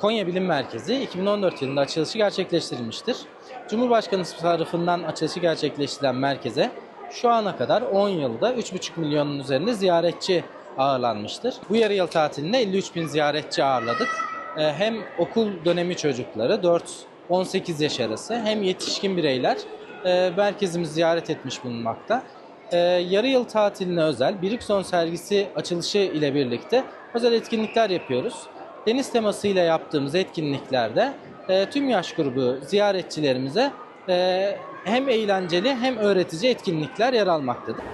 Konya Bilim Merkezi 2014 yılında açılışı gerçekleştirilmiştir. Cumhurbaşkanı tarafından açılışı gerçekleştirilen merkeze şu ana kadar 10 yılda 3,5 milyonun üzerinde ziyaretçi ağırlanmıştır. Bu yarı yıl tatilinde 53 bin ziyaretçi ağırladık. Ee, Hem okul dönemi çocukları 4-18 yaş arası hem yetişkin bireyler e, merkezimizi ziyaret etmiş bulunmakta. Ee, yarı yıl tatiline özel Birikson sergisi açılışı ile birlikte özel etkinlikler yapıyoruz. Deniz temasıyla yaptığımız etkinliklerde e, tüm yaş grubu ziyaretçilerimize e, hem eğlenceli hem öğretici etkinlikler yer almaktadır.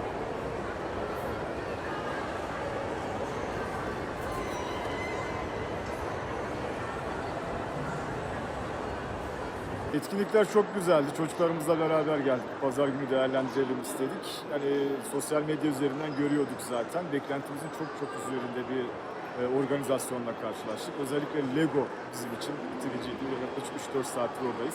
Etkinlikler çok güzeldi. Çocuklarımızla beraber geldik. Pazar günü değerlendirelim istedik. Yani sosyal medya üzerinden görüyorduk zaten. Beklentimizin çok çok üzerinde bir organizasyonla karşılaştık. Özellikle Lego bizim için bitiriciydi. Yaklaşık 3-4 saattir oradayız.